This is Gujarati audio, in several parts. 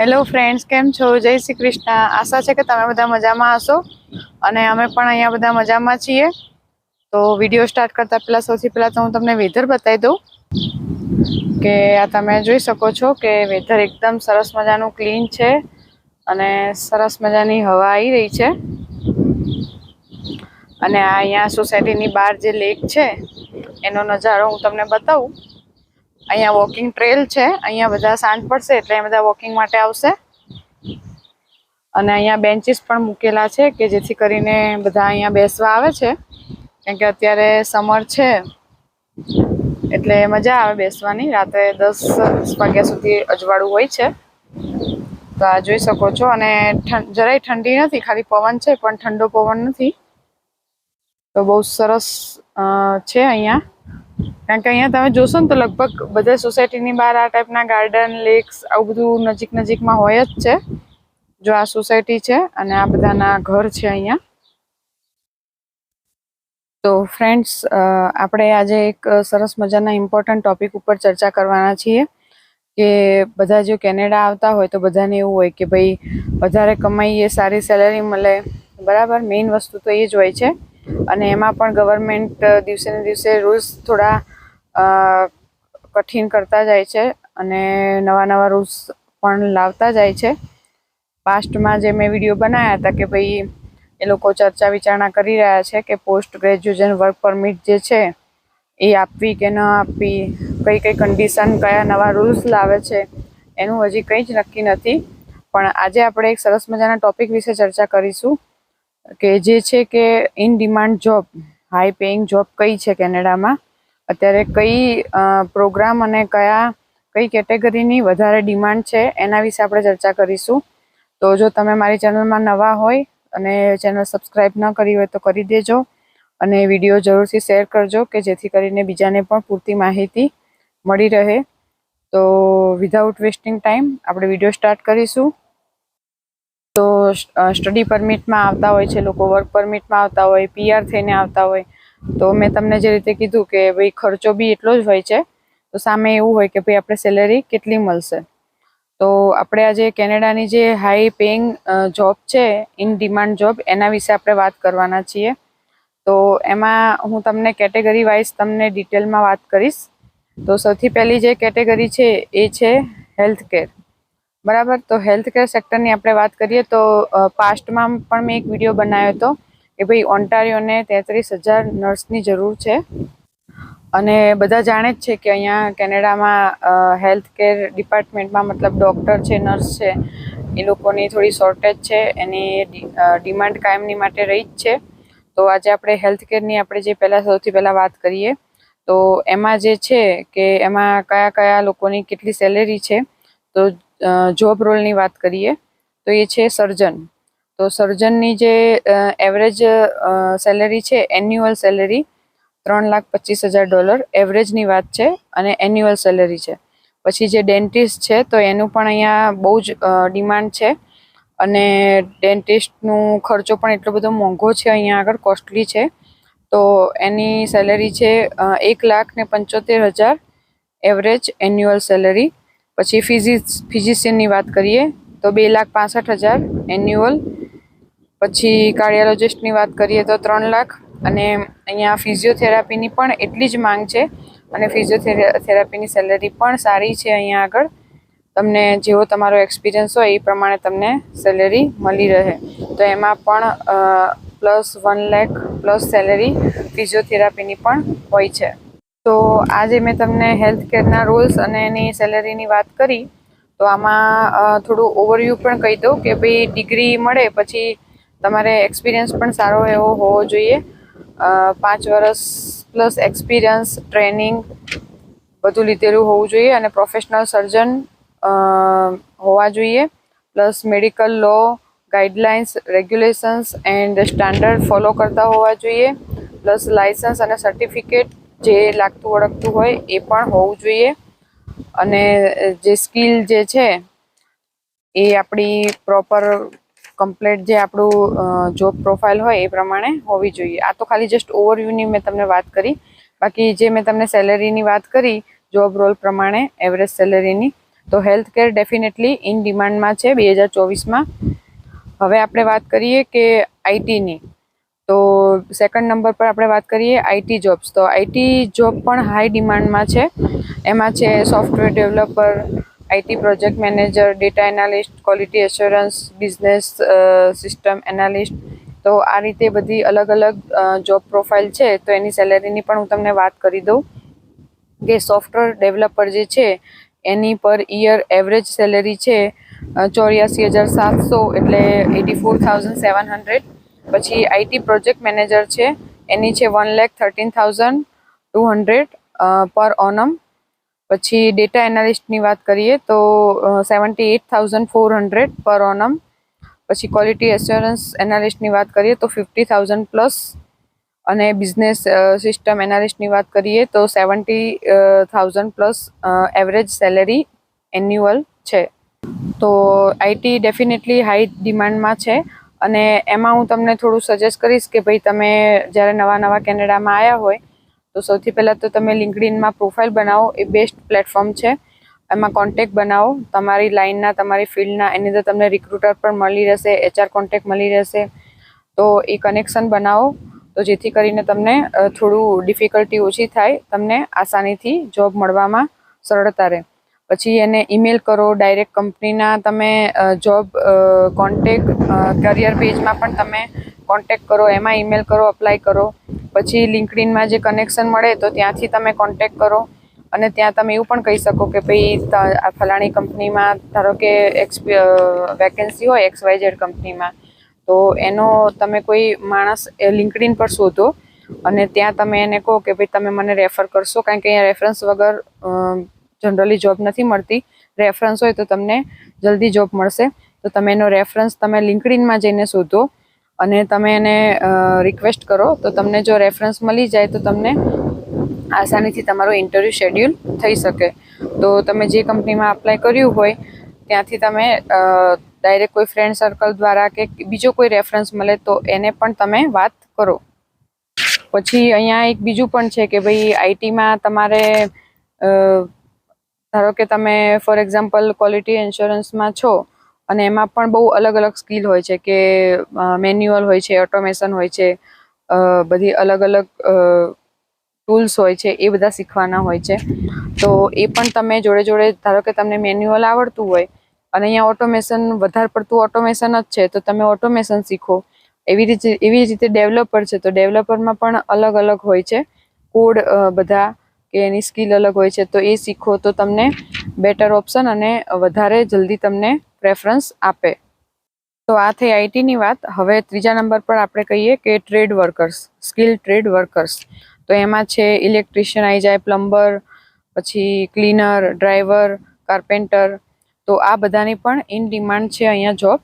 હેલો ફ્રેન્ડ્સ કેમ છો? જય શ્રી કૃષ્ણ. આશા છે કે તમે બધા મજામાં હશો? અને અમે પણ અહીંયા બધા મજામાં છીએ. તો વીડિયો સ્ટાર્ટ કરતાં પહેલાં, સૌથી પહેલાં તો હું તમને વેધર બતાવી દઉં કે આ તમે જોઈ શકો છો કે વેધર એકદમ સરસ મજાનું ક્લીન છે અને સરસ મજાની હવા આવી રહી છે. અને આ અહીંયા સોસાયટીની બહાર જે લેક છે, એનો નજારો હું તમને બતાવું. અહીંયા વોકિંગ ટ્રેલ છે. અહીંયા બધા સાંજ પડશે એટલે અહીંયા બધા વોકિંગ માટે આવશે. અને અહીંયા બેન્ચીસ પણ મૂકેલા છે કે જેથી કરીને બધા અહીંયા બેસવા આવે છે. કારણ કે અત્યારે સમર છે, એટલે મજા આવે બેસવાની. રાત્રે દસ વાગ્યા સુધી અજવાળું હોય છે. તો આ જોઈ શકો છો. અને જરાય ઠંડી નથી, ખાલી પવન છે, પણ ઠંડો પવન નથી. તો બહુ સરસ છે અહીંયા. કારણ કે અહીંયા તમે જોશો ને તો લગભગ બધા સોસાયટીની બહાર આ ટાઈપના ગાર્ડન લેક્સ આવું બધું નજીક નજીકમાં હોય જ છે. જો આ સોસાયટી છે અને આ બધાના ઘર છે અહીંયા. તો ફ્રેન્ડ્સ આપણે આજે એક સરસ મજાના ઇમ્પોર્ટન્ટ ટોપિક ઉપર ચર્ચા કરવાના છીએ કે બધા જો કેનેડા આવતા હોય તો બધાને એવું હોય કે ભાઈ વધારે કમાઈએ, સારી સેલેરી મળે. બરાબર? મેઇન વસ્તુ તો એ જ હોય છે. અને એમાં પણ ગવર્મેન્ટ દિવસે ને દિવસે રૂલ્સ થોડા કઠિન કરતા જાય છે અને નવા નવા રૂલ્સ પણ લાવતા જાય છે. પાસ્ટમાં જે મેં વીડિયો બનાવ્યા હતા કે ભાઈ એ લોકો ચર્ચા વિચારણા કરી રહ્યા છે કે પોસ્ટ ગ્રેજ્યુએશન વર્ક પરમિટ જે છે એ આપવી કે ન આપવી, કઈ કઈ કન્ડિશન કયા નવા રૂલ્સ લાવે છે એનું હજી કંઈ જ નક્કી નથી. પણ આજે આપણે એક સરસ મજાના ટોપિક વિશે ચર્ચા કરીશું. કે જે છે કે in demand job high paying job કઈ છે કેનેડામાં? અત્યારે કઈ પ્રોગ્રામ અને કયા, કઈ કેટેગરીની વધારે ડિમાન્ડ છે એના વિશે આપણે ચર્ચા કરીશું. તો જો તમે મારી ચેનલમાં નવા હોય અને ચેનલ સબસ્ક્રાઈબ ન કરી હોય તો કરી દેજો અને વીડિયો જરૂરથી શેર કરજો કે જેથી કરીને બીજાને પણ પૂરતી માહિતી મળી રહે. તો વિધાઉટ વેસ્ટિંગ ટાઈમ આપણે વીડિયો સ્ટાર્ટ કરીશું. તો સ્ટડી પરમિટમાં આવતા હોય છે, લોકો વર્ક પરમિટમાં આવતા હોય પીઆર થઈને આવતા હોય. તો મેં તમને જે રીતે કીધું કે ભાઈ ખર્ચો બી એટલો જ હોય છે, તો સામે એવું હોય કે ભાઈ આપણે સેલેરી કેટલી મળશે. તો આપણે આજે કેનેડાની જે હાઈ પેઇંગ જોબ છે, ઇન ડિમાન્ડ જોબ, એના વિશે આપણે વાત કરવાના છીએ. તો એમાં હું તમને કેટેગરી વાઇઝ તમને ડિટેલમાં વાત કરીશ. તો સૌથી પહેલી જે કેટેગરી છે એ છે હેલ્થ કેર બરાબર? તો હેલ્થ કેર સેક્ટરની આપણે વાત કરીએ તો પાસ્ટમાં પણ મેં એક વીડિયો બનાવ્યો હતો કે ભાઈ ઓન્ટારિયોને તેત્રીસ હજાર નર્સની જરૂર છે. અને બધા જાણે જ છે કે અહીંયા કેનેડામાં હેલ્થ કેર ડિપાર્ટમેન્ટમાં મતલબ ડૉક્ટર છે નર્સ છે, એ લોકોની થોડી શોર્ટેજ છે, એની ડિમાન્ડ કાયમની માટે રહી જ છે. તો આજે આપણે હેલ્થ કેરની આપણે જે પહેલાં સૌથી પહેલાં વાત કરીએ, તો એમાં જે છે કે એમાં કયા કયા લોકોની કેટલી સેલેરી છે, તો જોબ રોલની વાત કરીએ, તો એ છે સર્જન તો સર્જનની જે એવરેજ સેલેરી છે એન્યુઅલ સેલેરી ત્રણ લાખ પચીસ હજાર ડોલર એવરેજની વાત છે અને એન્યુઅલ સેલેરી છે. પછી જે ડેન્ટિસ્ટ છે, તો એનું પણ અહીંયા બહુ જ ડિમાન્ડ છે અને ડેન્ટિસ્ટનું ખર્ચો પણ એટલો બધો મોંઘો છે, અહીંયા આગળ કોસ્ટલી છે. તો એની સેલેરી છે એક લાખ ને પંચોતેર હજાર એવરેજ એન્યુઅલ સેલેરી પછી ફિઝિસ ફિઝિશિયનની વાત કરીએ, તો બે લાખ પાસઠ હજાર એન્યુઅલ. પછી કાર્ડિયોલોજિસ્ટની વાત કરીએ તો ત્રણ લાખ. અને અહીંયા ફિઝિયોથેરાપીની પણ એટલી જ માંગ છે. અને ફિઝિયોથેરાપીની સેલેરી પણ સારી છે અહીંયા આગળ. તમને જેવો તમારો એક્સપિરિયન્સ હોય એ પ્રમાણે તમને સેલેરી મળી રહે. તો એમાં પણ પ્લસ વન લેખ પ્લસ સેલેરી ફિઝિયોથેરાપીની પણ હોય છે. તો આજે મેં તમને હેલ્થ કેરના રૂલ્સ અને એની સેલેરીની વાત કરી. તો આમાં થોડું ઓવરવ્યૂ પણ કહી દઉં કે ભાઈ ડિગ્રી મળે પછી તમારે એક્સપિરિયન્સ પણ સારો એવો હોવો જોઈએ. પાંચ વર્ષ પ્લસ એક્સપિરિયન્સ ટ્રેનિંગ બધું લીધેલું હોવું જોઈએ અને પ્રોફેશનલ સર્જન હોવા જોઈએ. Plus medical law guidelines regulations and standard follow કરતા હોવા જોઈએ. પ્લસ લાઇસન્સ અને સર્ટિફિકેટ જે લાગતું ઓળખતું હોય એ પણ હોવું જોઈએ. અને જે સ્કિલ જે છે, એ આપણી પ્રોપર કમ્પ્લેટ જે આપણું જોબ પ્રોફાઇલ હોય એ પ્રમાણે હોવી જોઈએ. આ તો ખાલી જસ્ટ ઓવરવ્યૂની મેં તમને વાત કરી. બાકી જે મેં તમને સેલેરીની વાત કરી, જોબ રોલ પ્રમાણે, એવરેજ સેલેરીની, તો હેલ્થ કેર ડેફિનેટલી ઇન ડિમાન્ડમાં છે બે હજાર ચોવીસમાં. હવે આપણે વાત કરીએ કે આઈટીની તો સેકન્ડ નંબર પર આપણે વાત કરીએ આઈટી જોબ્સ તો આઈટી જોબ પણ હાઈ ડિમાન્ડમાં છે. એમાં છે software developer IT project manager data analyst quality assurance business system analyst તો આ રીતે બધી અલગ અલગ જોબ પ્રોફાઇલ છે, તો એની સેલેરીની પણ હું તમને વાત કરી દઉં કે સોફ્ટવેર ડેવલપર જે છે, એની પર ઇયર એવરેજ સેલેરી છે ચોર્યાસી હજાર સાતસો એટલે eighty four thousand seven hundred પછી આઈટી પ્રોજેક્ટ મેનેજર છે. એની છે વન લેખ thirteen thousand two hundred per annum. પછી ડેટા એનાલિસ્ટની વાત કરીએ તો seventy eight thousand four hundred per annum. પછી ક્વોલિટી એશ્યોરન્સ એનાલિસ્ટની વાત કરીએ તો ફિફ્ટી થાઉઝન્ડ પ્લસ. અને બિઝનેસ સિસ્ટમ એનાલિસ્ટની વાત કરીએ તો seventy thousand plus average salary annual છે. તો આઈટી ડેફિનેટલી હાઈ ડિમાન્ડમાં છે. અને એમાં હું તમને થોડું સજેસ્ટ કરીશ કે ભાઈ તમે જ્યારે નવા નવા કેનેડામાં આવ્યા હોય, તો સૌથી પહેલાં તો તમે લિંકડિનમાં પ્રોફાઇલ બનાવો, એ બેસ્ટ પ્લેટફોર્મ છે. એમાં કોન્ટેક બનાવો, તમારી લાઇનના તમારી ફિલ્ડના એની અંદર તમને રિક્રુટર પણ મળી રહેશે એચઆર કોન્ટેક મળી રહેશે. તો એ કનેક્શન બનાવો, તો જેથી કરીને તમને થોડું ડિફિકલ્ટી ઓછી થાય, તમને આસાનીથી જોબ મળવામાં સરળતા રહે. પછી એને ઈમેલ કરો ડાયરેક્ટ કંપનીના તમે જોબ કોન્ટેક કરિયર પેજમાં પણ તમે કોન્ટેક કરો, એમાં ઈમેલ કરો અપ્લાય કરો. પછી લિંકડિનમાં જે કનેક્શન મળે તો ત્યાંથી તમે કોન્ટેક કરો. અને ત્યાં તમે એવું પણ કહી શકો કે ભાઈ આ ફલાણી કંપનીમાં ધારો કે એક્સ વેકેન્સી હોય એક્સ વાય ઝેડ કંપનીમાં તો એનો તમે કોઈ માણસ લિંકડિન પર શોધો અને ત્યાં તમે એને કહો કે ભાઈ, તમે મને રેફર કરશો. કારણ કે અહીંયા રેફરન્સ વગર જનરલી જોબ નથી મળતી. રેફરન્સ હોય તો તમને જલ્દી જોબ મળશે. તો તમે એનો રેફરન્સ તમે લિંકડિનમાં જઈને શોધો અને તમે એને રિક્વેસ્ટ કરો. તો તમને જો રેફરન્સ મળી જાય તો તમને આસાનીથી તમારો ઇન્ટરવ્યૂ શેડ્યુલ થઈ શકે. તો તમે જે કંપનીમાં અપ્લાય કર્યું હોય, ત્યાંથી તમે ડાયરેક્ટ કોઈ ફ્રેન્ડ સર્કલ દ્વારા કે બીજો કોઈ રેફરન્સ મળે તો એને પણ તમે વાત કરો. પછી અહીંયા એક બીજું પણ છે કે ભાઈ આઈટીમાં તમારે ધારો કે તમે ફોર એક્ઝામ્પલ ક્વોલિટી ઇન્સ્યોરન્સમાં છો અને એમાં પણ બહુ અલગ અલગ સ્કિલ હોય છે કે મેન્યુઅલ હોય છે ઓટોમેશન હોય છે બધી અલગ અલગ ટૂલ્સ હોય છે, એ બધા શીખવાના હોય છે. તો એ પણ તમે જોડે જોડે ધારો કે તમને મેન્યુઅલ આવડતું હોય અને અહીંયા ઓટોમેશન વધારે પડતું ઓટોમેશન જ છે, તો તમે ઓટોમેશન શીખો. એવી રીતે એવી રીતે ડેવલપર છે, તો ડેવલપરમાં પણ અલગ અલગ હોય છે. કોડ બધા કે એની સ્કિલ અલગ હોય છે, તો એ શીખો, તો તમને બેટર ઓપ્શન અને વધારે જલ્દી તમને પ્રેફરન્સ આપે. તો આ થઈ આઈટીની વાત. હવે ત્રીજા નંબર પર આપણે કહીએ કે trade workers skill trade workers તો એમાં છે ઇલેક્ટ્રિશિયન આવી જાય પ્લમ્બર પછી ક્લીનર ડ્રાઈવર કાર્પેન્ટર તો આ બધાની પણ ઇન ડિમાન્ડ છે અહીંયા જોબ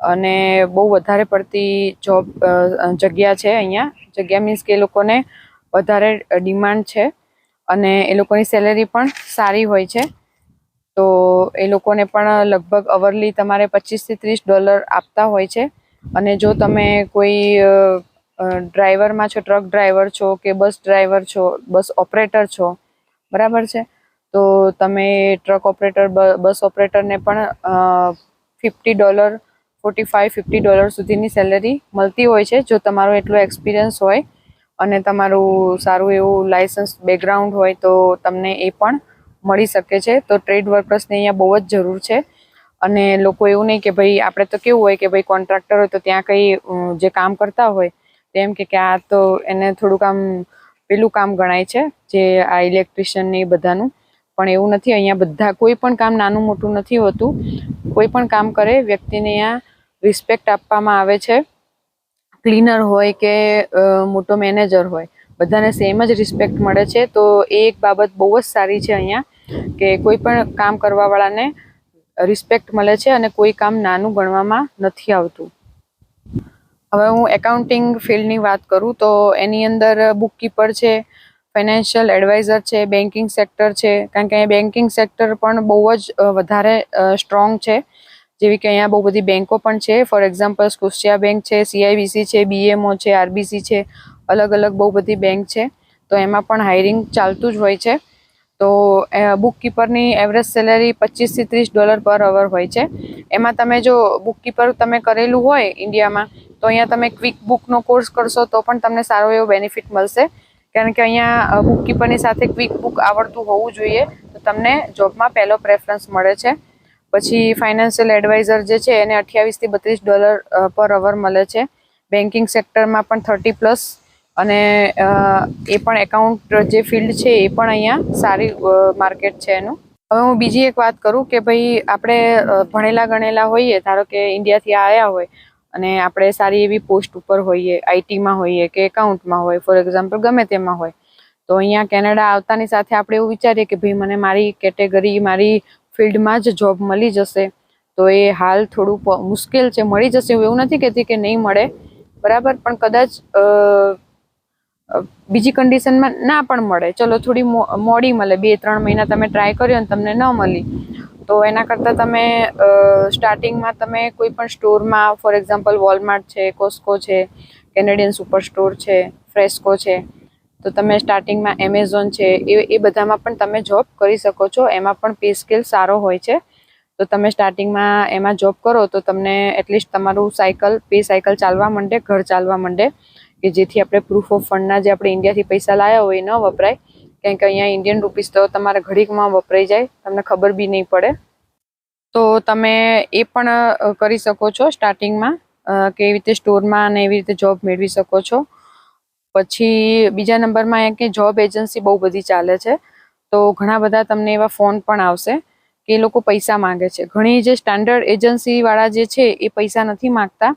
અને બહુ વધારે પડતી જોબ જગ્યા છે અહીંયા. જગ્યા મીન્સ કે લોકોને વધારે ડિમાન્ડ છે. અને એ લોકોની સેલેરી પણ સારી હોય છે. તો એ લોકોને પણ લગભગ અવરલી તમારે પચીસથી ત્રીસ ડોલર આપતા હોય છે. અને જો તમે કોઈ ડ્રાઈવરમાં છો ટ્રક ડ્રાઈવર છો કે બસ ડ્રાઈવર છો બસ ઓપરેટર છો, બરાબર છે? તો તમે ટ્રક ઓપરેટર બસ ઓપરેટરને પણ fifty dollar forty five fifty dollar સુધીની સેલેરી મળતી હોય છે. જો તમારો એટલો એક્સપિરિયન્સ હોય અને તમારું સારું એવું લાઇસન્સ બેકગ્રાઉન્ડ હોય તો તમને એ પણ મળી શકે છે. તો ટ્રેડ વર્કર્સની અહીંયા બહુ જ જરૂર છે. અને લોકો એવું નહીં કે ભાઈ આપણે તો કેવું હોય કે ભાઈ કોન્ટ્રાક્ટર હોય તો ત્યાં કંઈ જે કામ કરતા હોય તેમ કે આ તો એને થોડુંક આમ પેલું કામ ગણાય છે, જે આ ઇલેક્ટ્રિશિયન એ બધાનું. પણ એવું નથી, અહીંયા બધા કોઈ પણ કામ નાનું મોટું નથી હોતું. કોઈ પણ કામ કરે, વ્યક્તિને અહીંયા રિસ્પેક્ટ આપવામાં આવે છે. ક્લીનર હોય કે મોટો મેનેજર હોય, બધાને સેમ જ રિસ્પેક્ટ મળે છે. તો એ એક બાબત બહુ જ સારી છે અહીંયા, કે કોઈ પણ કામ કરવાવાળાને રિસ્પેક્ટ મળે છે અને કોઈ કામ નાનું ગણવામાં નથી આવતું. હવે હું એકાઉન્ટિંગ ફિલ્ડની વાત કરું, તો એની અંદર બુકકીપર છે ફાઇનાન્શિયલ એડવાઇઝર છે બેન્કિંગ સેક્ટર છે. કારણ કે અહીંયા બેન્કિંગ સેક્ટર પણ બહુ જ વધારે સ્ટ્રોંગ છે. જેવી કે અહીંયા બહુ બધી બેન્કો પણ છે. ફોર એક્ઝામ્પલ સ્કોશિયા બેંક છે સીઆઈબીસી છે બીએમઓ છે આરબીસી છે, અલગ અલગ બહુ બધી બેંક છે. તો એમાં પણ હાયરિંગ ચાલતું જ હોય છે. તો બુકકીપરની એવરેજ સેલેરી પચીસથી ત્રીસ ડોલર પર અવર હોય છે. એમાં તમે જો બુકકીપર તમે કરેલું હોય ઇન્ડિયામાં તો અહીંયા તમે ક્વિક બુકનો કોર્સ કરશો તો પણ તમને સારો એવો બેનિફિટ મળશે. કારણ કે અહીંયા બુકકીપરની સાથે ક્વિક બુક આવડતું હોવું જોઈએ તો તમને જોબમાં પહેલો પ્રેફરન્સ મળે છે. પછી ફાઇનાન્શિયલ એડવાઇઝર જે છે, એને અઠ્યાવીસથી બત્રીસ ડોલર પર અવર મળે છે. બેન્કિંગ સેક્ટરમાં પણ થર્ટી પ્લસ અને એ પણ એકાઉન્ટ જે ફિલ્ડ છે, એ પણ અહીંયા સારી માર્કેટ છે એનું. હવે હું બીજી એક વાત કરું કે ભાઈ આપણે ભણેલા ગણેલા હોઈએ, ધારો કે ઇન્ડિયાથી આવ્યા હોય અને આપણે સારી એવી પોસ્ટ ઉપર હોઈએ આઈટીમાં હોઈએ કે એકાઉન્ટમાં હોય ફોર એક્ઝામ્પલ ગમે તેમાં હોય, તો અહીંયા કેનેડા આવતાની સાથે આપણે એવું વિચારીએ કે ભાઈ મને મારી કેટેગરી મારી ફિલ્ડમાં જ જોબ મળી જશે, તો એ હાલ થોડું મુશ્કેલ છે, મળી જશે. હું એવું નથી કહેતી કે નહીં મળે. બરાબર? પણ કદાચ બીજી કન્ડિશનમાં ના પણ મળે. ચલો, થોડી મોડી મળે. બે, ત્રણ મહિના તમે ટ્રાય કર્યો અને તમને ન મળી. તો એના કરતાં તમે સ્ટાર્ટિંગમાં તમે કોઈ પણ સ્ટોરમાં ફોર એક્ઝામ્પલ વોલમાર્ટ છે કોસ્કો છે કેનેડિયન સુપર સ્ટોર છે ફ્રેસ્કો છે તો તમે સ્ટાર્ટિંગમાં એમેઝોન છે, એ એ બધામાં પણ તમે જોબ કરી શકો છો. એમાં પણ પે સ્કેલ સારો હોય છે. તો તમે સ્ટાર્ટિંગમાં એમાં જોબ કરો તો તમને એટલીસ્ટ તમારું સાયકલ પે સાયકલ ચાલવા માંડે, ઘર ચાલવા માંડે. કે જેથી આપણે પ્રૂફ ઓફ ફંડના જે આપણે ઇન્ડિયાથી પૈસા લાવ્યા હોય એ ન વપરાય. કારણ કે અહીંયા ઇન્ડિયન રૂપીસ તો તમારે ઘડીકમાં વપરાઈ જાય. તમને ખબર બી નહીં પડે. તો તમે એ પણ કરી શકો છો સ્ટાર્ટિંગમાં કેવી રીતે સ્ટોરમાં અને એવી રીતે જોબ મેળવી શકો છો. પછી બીજા નંબરમાં અહીંયા કે જોબ એજન્સી બહુ બધી ચાલે છે. તો ઘણા બધા તમને એવા ફોન પણ આવશે કે એ લોકો પૈસા માંગે છે. ઘણી જે સ્ટાન્ડર્ડ એજન્સીવાળા જે છે એ પૈસા નથી માંગતા.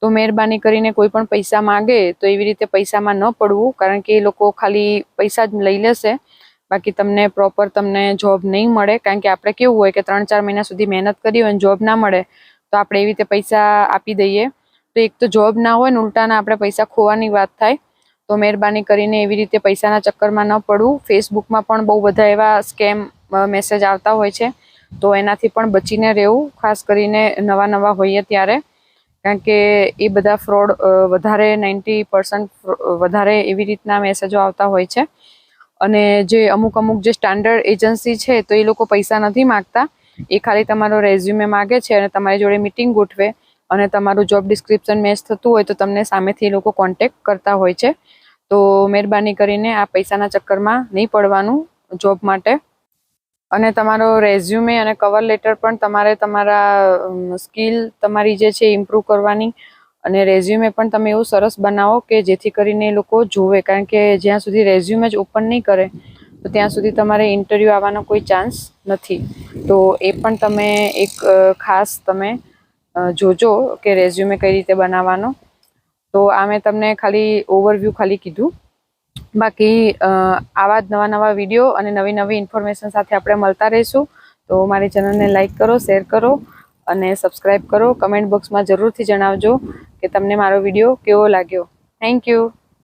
તો મહેરબાની કરીને કોઈ પણ પૈસા માગે તો એવી રીતે પૈસામાં ન પડવું કારણ કે એ લોકો ખાલી પૈસા જ લઈ લેશે. બાકી તમને પ્રોપર તમને જોબ નહીં મળે. કારણ કે આપણે કેવું હોય કે ત્રણ ચાર મહિના સુધી મહેનત કરી હોય અને જોબ ના મળે તો આપણે એવી રીતે પૈસા આપી દઈએ. તો એક તો જોબ ના હોય ને ઉલટાના આપણે પૈસા ખોવાની વાત થાય. તો મહેરબાની કરીને એવી રીતે પૈસાના ચક્કરમાં ન પડવું. ફેસબુકમાં પણ બહુ બધા એવા સ્કેમ મેસેજ આવતા હોય છે. તો એનાથી પણ બચીને રહેવું, ખાસ કરીને નવા નવા હોઈએ ત્યારે. કારણ કે એ બધા ફ્રોડ વધારે નાઇન્ટી પર્સન્ટ વધારે એવી રીતના મેસેજો આવતા હોય છે. અને જે અમુક અમુક જે સ્ટાન્ડર્ડ એજન્સી છે, તો એ લોકો પૈસા નથી માગતા. એ ખાલી તમારો રેઝ્યુમે માગે છે અને તમારી જોડે મિટિંગ ગોઠવે. અને તમારું જોબ ડિસ્ક્રિપ્શન મેચ થતું હોય તો તમને સામેથી એ લોકો કોન્ટેક્ટ કરતા હોય છે. તો મહેરબાની કરીને આ પૈસાના ચક્કરમાં નહીં પડવાનું જોબ માટે. અને તમારો રેઝ્યુમે અને કવર લેટર પણ તમારે તમારા સ્કિલ તમારી જે છે ઇમ્પ્રૂવ કરવાની. અને રેઝ્યુમે પણ તમે એવું સરસ બનાવો કે જેથી કરીને એ લોકો જોવે કારણ કે જ્યાં સુધી રેઝ્યુમે જ ઓપન નહીં કરે, તો ત્યાં સુધી તમારે ઇન્ટરવ્યૂ આવવાનો કોઈ ચાન્સ નથી. તો એ પણ તમે એક ખાસ તમે જોજો કે રેઝ્યુમે કઈ રીતે બનાવવાનો. તો આ મેં તમને ખાલી ઓવરવ્યૂ ખાલી કીધું. બાકી આવા જ નવા નવા વીડિયો અને નવી નવી ઇન્ફોર્મેશન સાથે આપણે મળતા રહીશું. તો મારી ચેનલને લાઇક કરો શેર કરો અને સબસ્ક્રાઈબ કરો. કમેન્ટ બોક્સમાં જરૂરથી જણાવજો કે તમને મારો વીડિયો કેવો લાગ્યો. Thank you